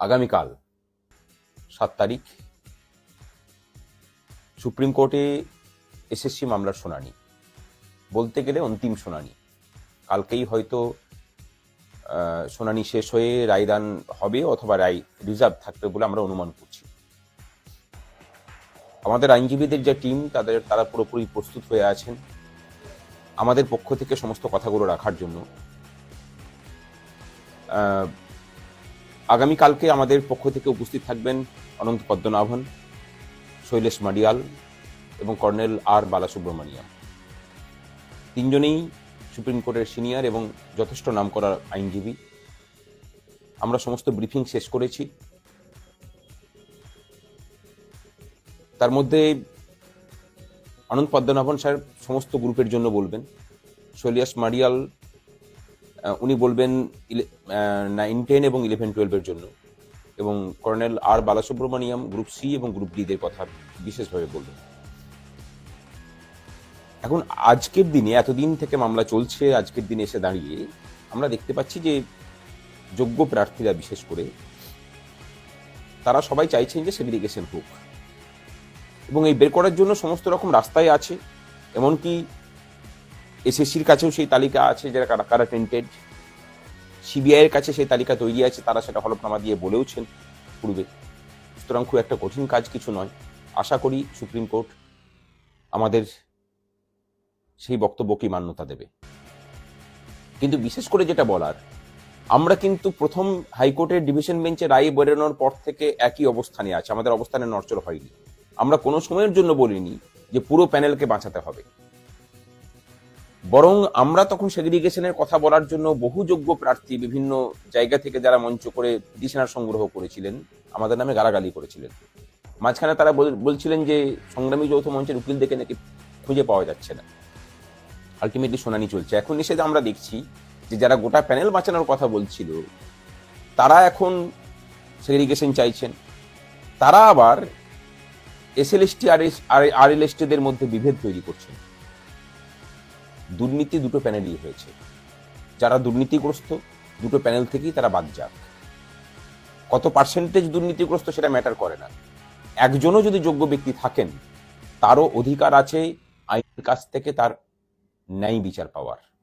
আগামীকাল সাত তারিখ সুপ্রিম কোর্টে এসএসসি মামলার শুনানি। বলতে গেলে অন্তিম শুনানি। কালকেই হয়তো শুনানি শেষ হয়ে রায়দান হবে অথবা রায় রিজার্ভ থাকবে বলে আমরা অনুমান করছি। আমাদের আইনজীবীদের যে টিম, তাদের, তারা পুরোপুরি প্রস্তুত হয়ে আছেন। আমাদের পক্ষ থেকে সমস্ত কথাগুলো রাখার জন্য। আগামীকালকে আমাদের পক্ষ থেকে উপস্থিত থাকবেন অনন্ত পদ্মনাভন, শৈলেশ মাডিয়াল এবং কর্নেল আর বালাসুব্রমণিয়াম তিনজনেই সুপ্রিম কোর্টের সিনিয়র এবং যথেষ্ট নামকরা আইনজীবী। আমরা সমস্ত ব্রিফিং শেষ করেছি। তার মধ্যে অনন্ত পদ্মনাভন স্যার সমস্ত গ্রুপের জন্য বলবেন। শৈলিয়াস মারিয়াল উনি বলবেন নাইন টেন এবং ইলেভেন টুয়েলভের জন্য। এবং colonel R Balasubramaniam group C এবং গ্রুপ ডিদের কথা বিশেষভাবে বলবেন। এখন আজকের দিনে, এতদিন থেকে মামলা চলছে, আজকের দিনে এসে দাঁড়িয়ে আমরা দেখতে পাচ্ছি যে যোগ্য প্রার্থীরা বিশেষ করে, তারা সবাই চাইছেন যে সেগ্রিগেশন হোক। এবং এই বের করার জন্য সমস্ত রকম রাস্তায় আছে, এমনকি এসএসসির কাছেও সেই তালিকা আছে যারা কারা কারা টেন্টেড সিবিআইয়ের কাছে সেই তালিকা তৈরি আছে, তারা সেটা হলফনামা দিয়ে বলেওছেন পূর্বে। সুতরাং খুব একটা কঠিন কাজ কিছু নয়। আশা করি সুপ্রিম কোর্ট আমাদের সেই বক্তব্যকে মান্যতা দেবে। কিন্তু বিশেষ করে যেটা বলার, আমরা কিন্তু প্রথম হাইকোর্টের ডিভিশন বেঞ্চে রায় বেরোনোর পর থেকে একই অবস্থানে আছে। আমাদের অবস্থানে নড়চড় হয়নি। আমরা কোনো সময়ের জন্য বলিনি যে পুরো প্যানেলকে বাঁচাতে হবে। বরং আমরা তখন সেগ্রিগেশনের কথা বলার জন্য বহু যোগ্য প্রার্থী বিভিন্ন জায়গা থেকে যারা মঞ্চ করে পিটিশনার সংগ্রহ করেছিলেন, আমাদের নামে গালাগালি করেছিলেন। মাঝখানে তারা বলছিলেন যে সংগ্রামী যৌথ মঞ্চের উকিল দেখে নাকি খুঁজে পাওয়া যাচ্ছে না। আলটিমেটলি শুনানি চলছে। এখন এসে আমরা দেখছি যে যারা গোটা প্যানেল বাঁচানোর কথা বলছিল, তারা এখন সেগ্রিগেশন চাইছেন। তারা আবার এসএলএসটি আর এস আর এলএসটিদের মধ্যে বিভেদ তৈরি করছেন। দুর্নীতি দুটো প্যানেলই হয়েছে। যারা দুর্নীতিগ্রস্ত, দুটো প্যানেল থেকেই তারা বাদ যাক। কত পার্সেন্টেজ দুর্নীতিগ্রস্ত সেটা ম্যাটার করে না। একজনও যদি যোগ্য ব্যক্তি থাকেন, তারও অধিকার আছে, আইনের কাছ থেকে তার ন্যায় বিচার পাওয়ার।